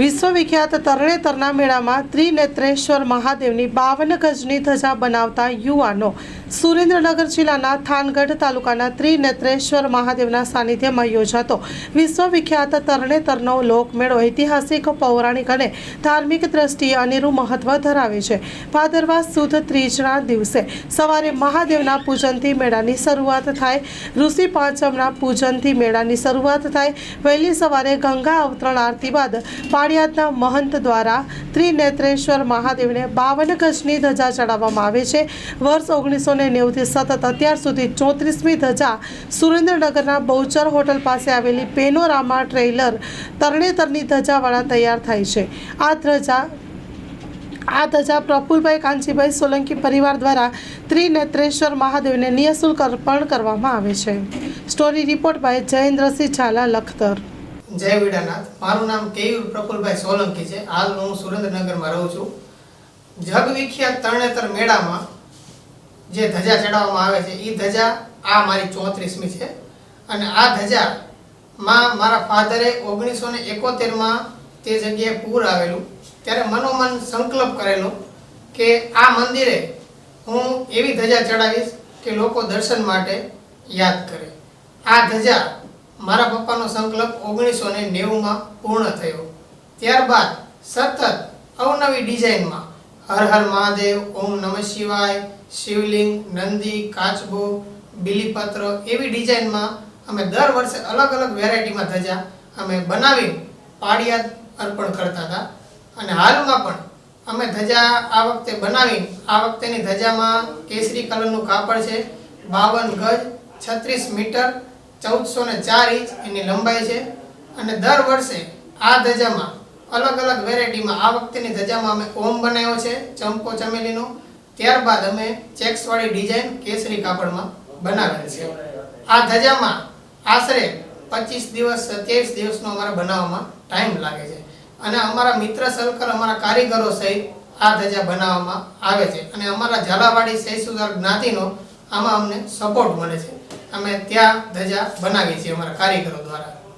વિશ્વવિખ્યાત તરણેતરના મેળામાં ત્રિનેત્રેશ્વર મહાદેવની બાવન ગજની ધજા બનાવતા યુવાનો સુરેન્દ્રનગર જિલ્લાના થાનગઢ તાલુકાના ત્રિનેત્રેશ્વર મહાદેવના સાનિધ્યમાં યોજાતો વિશ્વવિખ્યાત તરણેતરનો લોકમેળો ઐતિહાસિક, પૌરાણિક અને ધાર્મિક દ્રષ્ટિએ અનેરું મહત્વ ધરાવે છે. ભાદરવા સુદ ત્રીજના દિવસે સવારે મહાદેવના પૂજનથી મેળાની શરૂઆત થાય, ઋષિ પાંચમના પૂજનથી મેળાની શરૂઆત થાય, વહેલી સવારે ગંગા અવતરણ આરતી બાદ પાળિયાદના મહંત દ્વારા ત્રિનેત્રેશ્વર મહાદેવને બાવન ગજની ધજા ચડાવવામાં આવે છે. વર્ષ ઓગણીસો ને નેવુંથી સતત અત્યાર સુધી ચોત્રીસમી ધજા સુરેન્દ્રનગરના બહુચર હોટલ પાસે આવેલી પેનોરામા ટ્રેલર તરણેતરની ધજાવાળા તૈયાર થાય છે. આ ધજા આ ધજા પ્રફુલભાઈ કાંચીભાઈ સોલંકી પરિવાર દ્વારા ત્રિનેત્રેશ્વર મહાદેવને નિઃશુલ્ક અર્પણ કરવામાં આવે છે. Story report by Jayendrasinh Zala Lakhtar. જય વિડાનાથ. મારું નામ કેયુર પ્રફુલભાઈ સોલંકી છે. હાલ હું સુરેન્દ્રનગરમાં રહું છું. જગવિખ્યાત તરણેતર મેળામાં જે ધજા ચડાવવામાં આવે છે એ ધજા આ મારી ચોત્રીસમી છે. અને આ ધજામાં મારા ફાધરે ઓગણીસો ને એકોતેરમાં તે જગ્યાએ પૂર આવેલું. ત્યારે મનોમન સંકલ્પ કરેલો કે આ મંદિરે હું એવી ધજા ચડાવીશ કે લોકો દર્શન માટે યાદ કરે. આ ધજા મારા પપ્પાનો સંકલ્પ ઓગણીસો ને નેવુંમાં પૂર્ણ થયો. ત્યારબાદ સતત અવનવી ડિઝાઇનમાં હર હર મહાદેવ, ઓમ નમઃ શિવાય, શિવલિંગ, નંદી, કાચબો, બિલીપત્ર એવી ડિઝાઇનમાં અમે દર વર્ષે અલગ અલગ વેરાયટીમાં ધજા અમે બનાવી પાડિયાદ અર્પણ કરતા હતા. અને હાલમાં પણ અમે ધજા આ વખતે બનાવી આ વખતેની ધજામાં કેસરી કલરનું કાપડ છે, બાવન ગજ, છત્રીસ મીટર ચૌદસો ને ચાર ઇંચ એની લંબાઈ છે અને દર વર્ષે આ ધજામાં અલગ અલગ વેરાયટીમાં આ વખતેની ધજામાં અમે ઓમ બનાવ્યો છે, ચંપો ચમેલીનો. ત્યારબાદ અમે ચેક્સવાળી ડિઝાઇન કેસરી કાપડમાં બનાવેલ છે. આ ધજામાં આશરે પચીસ દિવસ સત્યાવીસ દિવસનો અમારે બનાવવામાં ટાઈમ લાગે છે. અને અમારા મિત્ર સર્કલ, અમારા કારીગરો સહિત આ ધજા બનાવવામાં આવે છે. અને અમારા ઝાલાવાડી સહીસુદાર જ્ઞાતિનો આમાં અમને સપોર્ટ મળે છે. અમે ત્યાં ધજા બનાવીએ છીએ અમારા કારીગરો દ્વારા.